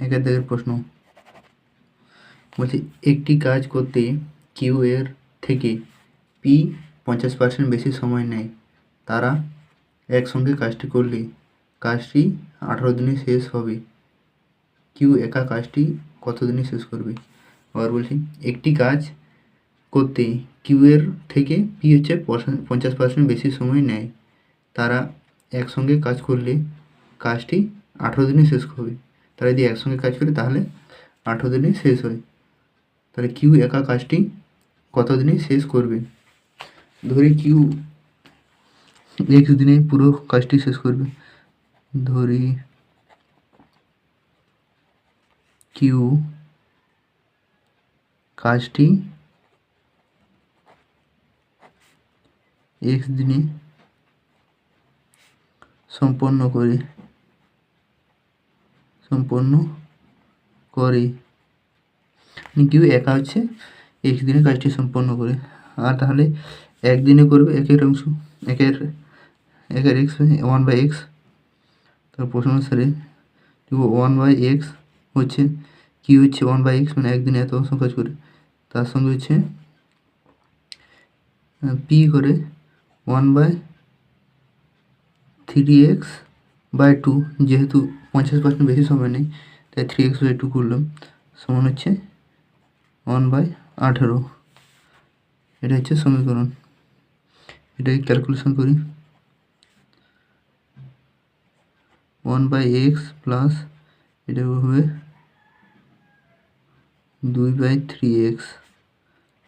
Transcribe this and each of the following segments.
দাগের প্রশ্ন। বলছি, একটি কাজ করতে কিউ এর থেকে পি পঞ্চাশ পার্সেন্ট বেশি সময় নেয়। তারা একসঙ্গে কাজটি করলে কাজটি আঠারো দিনে শেষ হবে। কিউ একা কাজটি কত দিনে শেষ করবে? আবার বলছি, একটি কাজ করতে কিউ এর থেকে পি হচ্ছে পঞ্চাশ পার্সেন্ট বেশি সময় নেয়। তারা একসঙ্গে কাজ করলে কাজটি আঠেরো দিনে শেষ হবে। তারা যদি একসঙ্গে কাজ করে তাহলে আঠেরো দিনে শেষ হয়। তাহলে কিউ একা কাজটি কত দিনে শেষ করবে? ধরি কিউ এক্স দিনে পুরো কাজটি শেষ করবে। ধরি কিউ কাজটি এক্স দিনে সম্পন্ন করে। সম্পন্ন করে। কিউ একা হচ্ছে এক্স দিনে কাজটি সম্পন্ন করে। আর তাহলে একদিনে করবে একের অংশ, একের একের এক্স ওয়ান বাই এক্স তার প্রশ্ন অনুসারে ওয়ান বাই এক্স হচ্ছে কি হচ্ছে ওয়ান বাই এক্স মানে একদিনে এত অংশ কাজ করে। তার সঙ্গে হচ্ছে পি করে one by three X by two যেহেতু পঞ্চাশ পার্সেন্ট বেশি সময় নেই, তাই থ্রি এক্স বাই টু করলাম। সমান হচ্ছে ওয়ান বাই আঠেরো। এটা হচ্ছে সমীকরণ। এটাকে ক্যালকুলেশন করি। ওয়ান বাই এক্স প্লাস এটা হবে দুই বাই থ্রি এক্স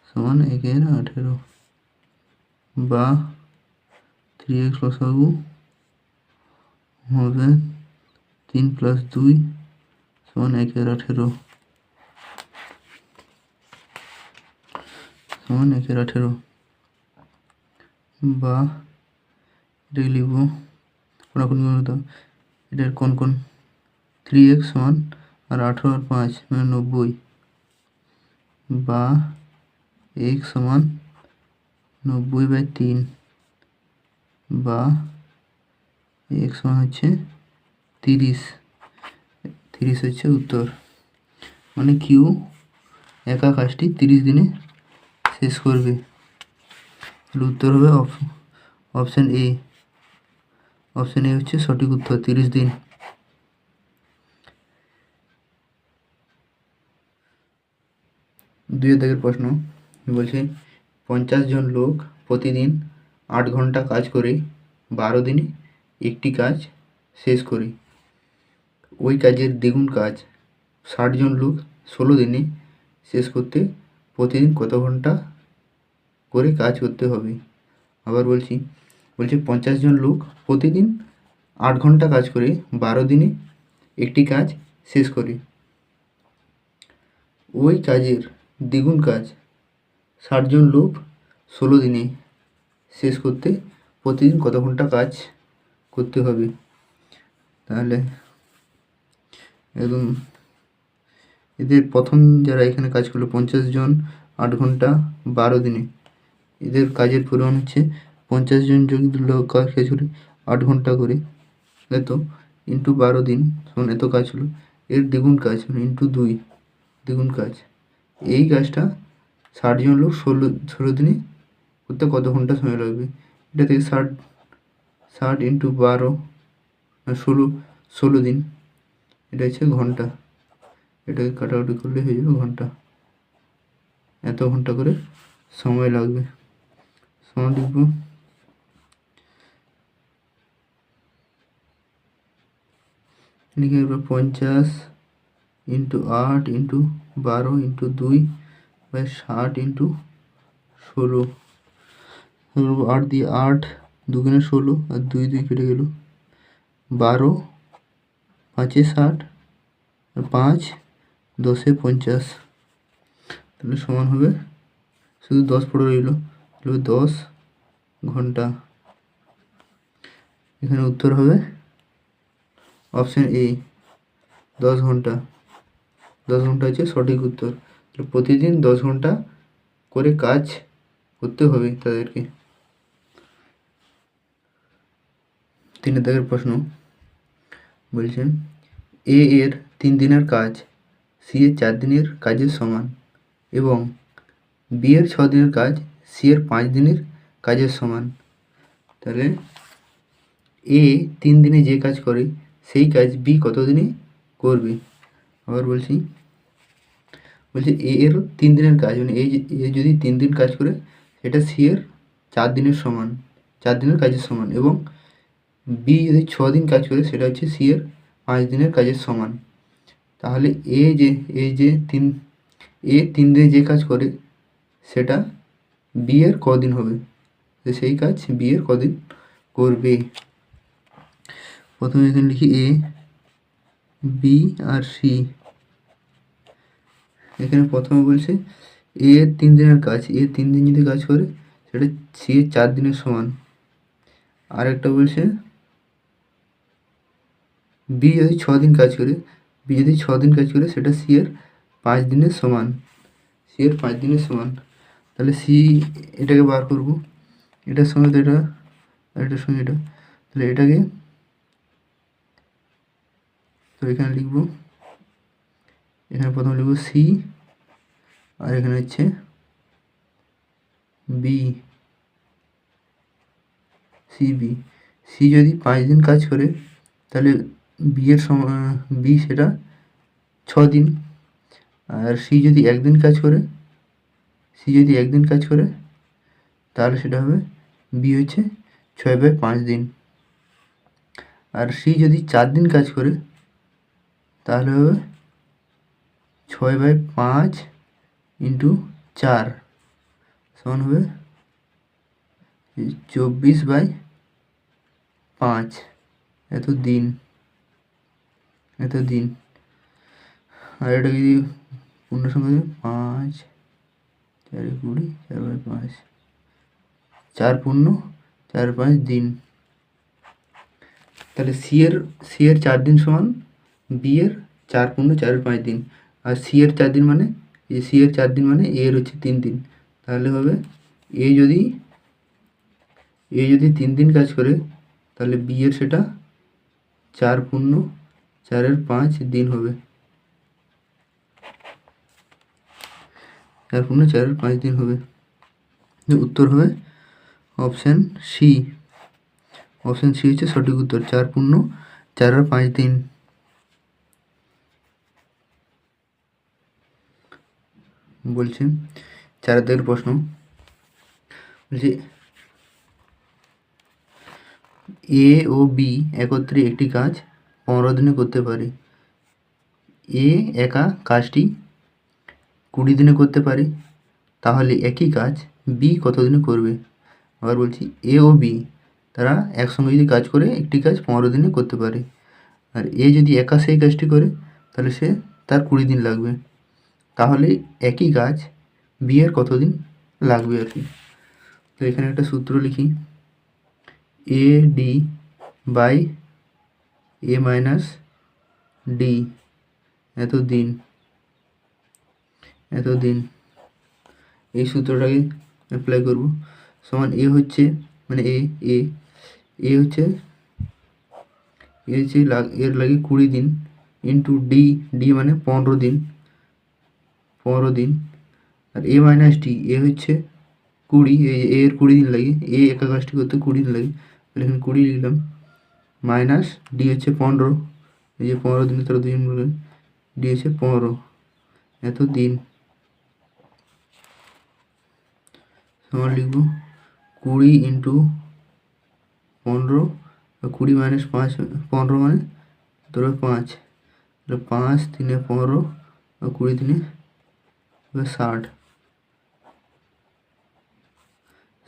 সমান একের আঠেরো। বা থ্রি এক্স লসাগু হবে তিন প্লাস দুই সমান একের আঠেরো। সমান একের আঠেরো। বা এটাকে লিখব কোনাকুনি এটার কোন কোন? থ্রি এক্স সমান আর আঠেরো আর পাঁচ মানে নব্বই। বা এক্স সমান নব্বই বাই তিন। বা এক্স সমান হচ্ছে তিরিশ তিরিশ হচ্ছে উত্তর। মানে কিউ একা কাজটি তিরিশ দিনে শেষ করবে। উত্তর হবে অপশান এ অপশান এ হচ্ছে সঠিক উত্তর, তিরিশ দিন। দুই দাগের প্রশ্ন। বলছে, পঞ্চাশ জন লোক প্রতিদিন আট ঘণ্টা কাজ করে, বারো দিনে একটি কাজ শেষ করে। ওই কাজের দ্বিগুণ কাজ। ষাট জন লোক ষোলো দিনে শেষ করতে প্রতিদিন কত ঘণ্টা করে কাজ করতে হবে? আবার বলছি, বলছে পঞ্চাশ জন লোক প্রতিদিন আট ঘণ্টা কাজ করে বারো দিনে একটি কাজ শেষ করে। ওই কাজের দ্বিগুণ কাজ ষাটজন লোক ষোলো দিনে শেষ করতে প্রতিদিন কত ঘণ্টা কাজ করতে হবে? তাহলে একদম এদের প্রথম যারা এখানে কাজ করল পঞ্চাশ জন আট ঘণ্টা বারো দিনে। এদের কাজের পরিমাণ হচ্ছে পঞ্চাশ জন যদি লোক কাজ করে আট ঘণ্টা করে, এত ইন্টু বারো দিন সমান এত কাজ হলো। এর দ্বিগুণ কাজ মানে ইন্টু দুই দ্বিগুণ কাজ। এই কাজটা ষাট জন লোক ষোলো ষোলো দিনে করতে কত ঘণ্টা সময় লাগবে? এটা থেকে ষাট ষাট ইন্টু বারো মানে ষোলো ষোলো দিন। এটা হচ্ছে ঘণ্টা। এটাকে কাটাকুটি করলে হয়ে যাবে ঘণ্টা। এত ঘণ্টা করে সময় লাগবে। সময় লিখব লিখে এবার পঞ্চাশ ইন্টু আট ইন্টু বারো ইন্টু দুই বাই ষাট ইন্টু ষোলো। আট দিয়ে আট দুগুণে ষোলো আর দুই দুই কেটে গেল বারো। পাঁচে ষাট আর পাঁচ, দশে পঞ্চাশ। তাহলে সমান হবে, শুধু দশ পড়ে রইল, তাহলে দশ ঘণ্টা। এখানে উত্তর হবে অপশান এ দশ ঘণ্টা। দশ ঘণ্টা হচ্ছে সঠিক উত্তর। তাহলে প্রতিদিন দশ ঘণ্টা করে কাজ করতে হবে তাদেরকে। তিনের দাগের প্রশ্ন। বলছেন, এ এর তিন দিনের কাজ, সি এর চার দিনের কাজের সমান এবং বি এর ছ দিনের কাজ, সি এর পাঁচ দিনের কাজের সমান। তাহলে এ তিন দিনে যে কাজ করে, সেই কাজ বি কত দিনে করবে? আবার বলছি, বলছে এ এর তিন দিনের কাজ মানে এই এ যদি তিন দিন কাজ করে, সেটা সি এর চার দিনের সমান, চার দিনের কাজের সমান এবং বি যদি ছ দিন কাজ করে, সেটা হচ্ছে সি এর পাঁচ দিনের কাজের সমান। তাহলে এ যে এ যে তিন এ তিন দিনে যে কাজ করে, সেটা বি এর কদিন হবে? সেই কাজ বি এর কদিন করবে। প্রথমে এখানে লিখি এ বি আর সি এখানে প্রথমে বলছে এ এর তিন দিনের কাজ এ তিন দিন যদি কাজ করে, সেটা সি এর চার দিনের সমান। আর একটা বলছে বি যদি ছ দিন কাজ করে বি যদি ছ দিন কাজ করে, সেটা সি এর পাঁচ দিনের সমান। সি এর পাঁচ দিনের সমান। তাহলে সি এটাকে বার করব। এটার সঙ্গে তো এটা আর এটার সঙ্গে এটা। তাহলে এটাকে তো এখানে লিখব। এখানে প্রথমে লিখব সি, আর এখানে হচ্ছে বি। C B. সি যদি পাঁচ দিন কাজ করে, তাহলে বি সময় সম বি সেটা ছ দিন। আর সি যদি একদিন কাজ করে, সি যদি একদিন কাজ করে, তাহলে সেটা হবে, বি হচ্ছে ছয় বাই পাঁচ দিন। আর সি যদি চার দিন কাজ করে, তাহলে হবে ছয় বাই পাঁচ ইন্টু চার, সমান হবে চব্বিশ বাই পাঁচ, এত দিন। এত দিন আর এটা যদি পূর্ণ সংখ্যা পাঁচ, চার কুড়ি, চার বাই পাঁচ। চার পূর্ণ, চার পাঁচ দিন। তাহলে সি এর সি এর চার দিন সমান বি এর চার পূর্ণ, চার পাঁচ দিন। আর সি এর চার দিন মানে সি এর চার দিন মানে এর হচ্ছে তিন দিন। তাহলে হবে এ যদি এ যদি তিন দিন কাজ করে, তাহলে বি এর সেটা চার পূর্ণ চারের পাঁচ দিন হবে। চার পূর্ণ চারের পাঁচ দিন হবে। উত্তর হবে অপশান সি। অপশান সি হচ্ছে সঠিক উত্তর, চার পূর্ণ চার আর পাঁচ দিন। বলছে চার দিকের প্রশ্ন। বলছে, এ ও বি একত্রে একটি কাজ পনেরো দিনে করতে পারে। এ একা কাজটি কুড়ি দিনে করতে পারে। তাহলে একই কাজ বি কত দিনে করবে? আবার বলছি এ ও বি তারা একসঙ্গে যদি কাজ করে, একটি কাজ পনেরো দিনে করতে পারে। আর এ যদি একা সেই কাজটি করে, তাহলে সে তার কুড়ি দিন লাগবে। তাহলে একই কাজ বি এর কত দিন লাগবে আর কি? তো এখানে একটা সূত্র লিখি। A D by A minus D এত দিন। এত দিন। এই সূত্রটাকে অ্যাপ্লাই করব। সমান এ হচ্ছে মানে এ এ এ হচ্ছে এ হচ্ছে এর লাগে কুড়ি দিন ইন্টু ডি ডি মানে পনেরো দিন। পনেরো দিন। আর এ মাইনাস ডি এ হচ্ছে কুড়ি এ এর কুড়ি দিন লাগে। এ একা কাজটি করতে কুড়ি দিন লাগে। এখানে কুড়ি লিখলাম। মাইনাস ডি হচ্ছে পনেরো। এই যে পনেরো দিনে তারা দুজন মিলে ডি হচ্ছে পনেরো। এত দিন। সমান লিখব কুড়ি ইন্টু পনেরো কুড়ি মাইনাস পাঁচ, পনেরো মানে ধরো পাঁচ। তাহলে পাঁচ তিনে পনেরো আর কুড়ি দিনে ষাট।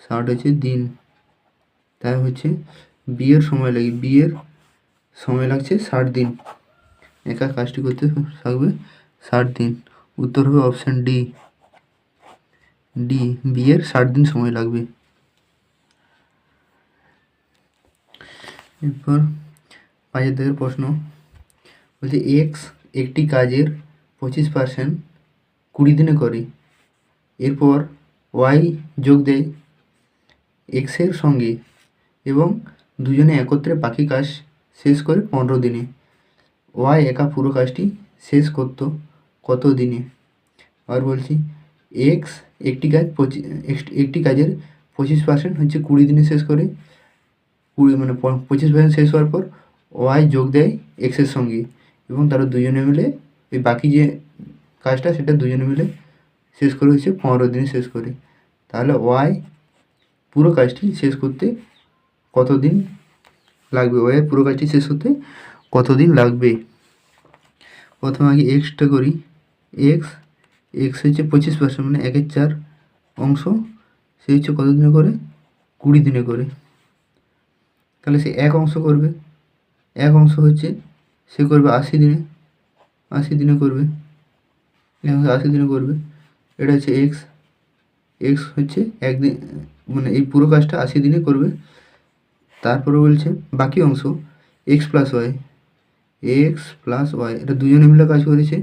ষাট হচ্ছে দিন। তাই হচ্ছে বিয়ের সময় লাগে, বিয়ের সময় লাগছে ষাট দিন। একা কাজটি করতে থাকবে ষাট দিন। উত্তর হবে অপশান ডি ডি বিয়ের ষাট দিন সময় লাগবে। এরপর পাঁচের দিকের প্রশ্ন। বলছে এক্স একটি কাজের পঁচিশ পার্সেন্ট কুড়ি দিনে করে। এরপর ওয়াই যোগ দেয় এক্সের সঙ্গে এবং দুজনে একত্রে বাকি কাজ শেষ করে পনেরো দিনে। ওয়াই একা পুরো কাজটি শেষ করত কত দিনে? আর বলছি এক্স একটি কাজ পঁচিশ একটি কাজের পঁচিশ পার্সেন্ট হচ্ছে কুড়ি দিনে শেষ করে। কুড়ি মানে পঁচিশ পার্সেন্ট শেষ হওয়ার পর ওয়াই যোগ দেয় এক্সের সঙ্গে এবং তারা দুজনে মিলে এই বাকি যে কাজটা সেটা দুজনে মিলে শেষ করে হচ্ছে পনেরো দিনে শেষ করে। তাহলে ওয়াই পুরো কাজটি শেষ করতে কত দিন লাগবে? ওয়াইয়ের পুরো কাজটি শেষ হতে কত দিন লাগবে? প্রথমে আগে এক্সটা করি। এক্স এক্স হচ্ছে পঁচিশ পার্সেন্ট মানে একের চার অংশ। সে হচ্ছে কত দিনে করে? কুড়ি দিনে করে। তাহলে সে এক অংশ করবে। এক অংশ হচ্ছে সে করবে আশি দিনে। আশি দিনে করবে। এক অংশ আশি দিনে করবে। এটা হচ্ছে এক্স এক্স হচ্ছে একদিন মানে এই পুরো কাজটা আশি দিনে করবে। তারপরে বলছে, বাকি অংশ X plus Y X plus Y এটা দুজনে মিলে কাজ করেছে।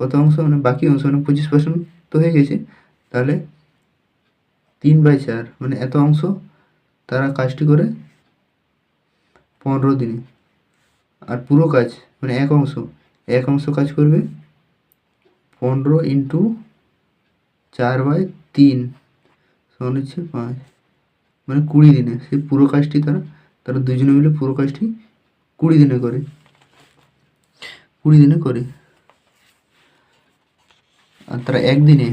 কত অংশ? মানে বাকি অংশ মানে পঁচিশ পার্সেন্ট তো হয়ে গেছে। তাহলে তিন বাই চার মানে এত অংশ তারা কাজটি করে পনেরো দিনে। আর পুরো কাজ মানে এক অংশ এক অংশ কাজ করবে পনেরো ইন্টু চার বাই তিন, সমান হচ্ছে পাঁচ। মানে কুড়ি দিনে, সেই পুরো কাজটি তারা তারা দুজনে মিলে পুরো কাজটি কুড়ি দিনে করে। কুড়ি দিনে করে। আর তারা একদিনে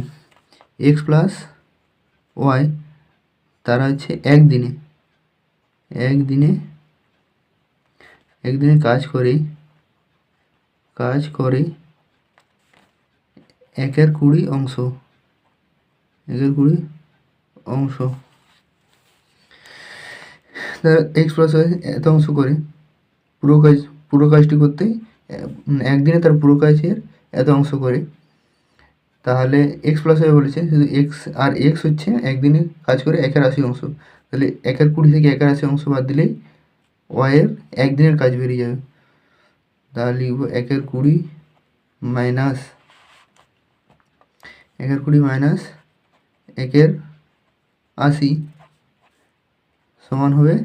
এক্স প্লাস ওয়াই তারা হচ্ছে একদিনে। একদিনে একদিনে কাজ করে কাজ করে একের কুড়ি অংশ। একের কুড়ি অংশ। এক্স প্লাস এত অংশ করে। পুরো কাজ, পুরো কাজটি করতে একদিনে তার পুরো কাজের এত অংশ করে। তাহলে এক্স প্লাস ওয়াই বলেছে, শুধু এক্স আর এক্স হচ্ছে একদিনে কাজ করে একের আশি অংশ। তাহলে একের কুড়ি থেকে একের আশি অংশ বাদ দিলেই ওয়াইয়ের একদিনের কাজ বেরিয়ে যাবে। তাহলে লিখব একের কুড়ি মাইনাস একের কুড়ি মাইনাস একের আশি। সমান হবে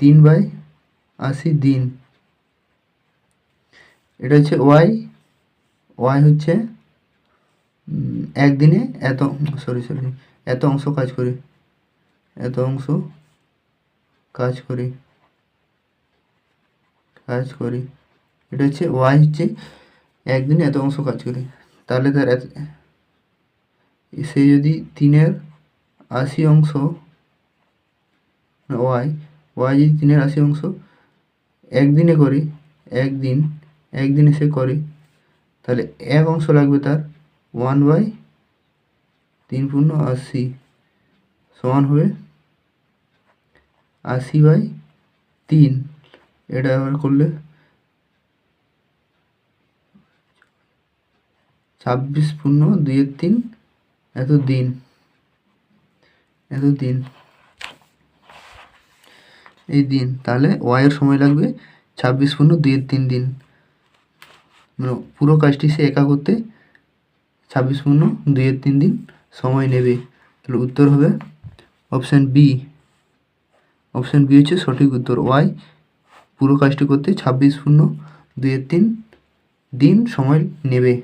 তিন বাই আশি দিন। এটা হচ্ছে ওয়াই ওয়াই হচ্ছে একদিনে এত, সরি সরি, এত অংশ কাজ করে, এত অংশ কাজ করে কাজ করে। এটা হচ্ছে ওয়াই হচ্ছে একদিনে এত অংশ কাজ করে। তাহলে তার সে যদি তিনের আশি অংশ, ওয়াই ওয়াই যদি তিনের আশি অংশ, একদিনে করে, একদিন, একদিনে সে করে, তাহলে এক অংশ লাগবে তার ওয়ান বাই তিন পূর্ণ আশি সমান হবে আশি বাই তিন। এটা আবার করলে ছাব্বিশ পূর্ণ দুইয়ের তিন, এত দিন। এত দিন এই দিন, তাহলে ওয়াইয়ের সময় লাগবে ছাব্বিশ পূর্ণ দুইয়ের তিন দিন। মানে পুরো কাজটি সে একা করতে ছাব্বিশ পূর্ণ দুইয়ের তিন দিন সময় নেবে। তাহলে উত্তর হবে অপশান বি অপশান বি হচ্ছে সঠিক উত্তর। ওয়াই পুরো কাজটি করতে ছাব্বিশ পূর্ণ দুইয়ের তিন দিন সময় নেবে।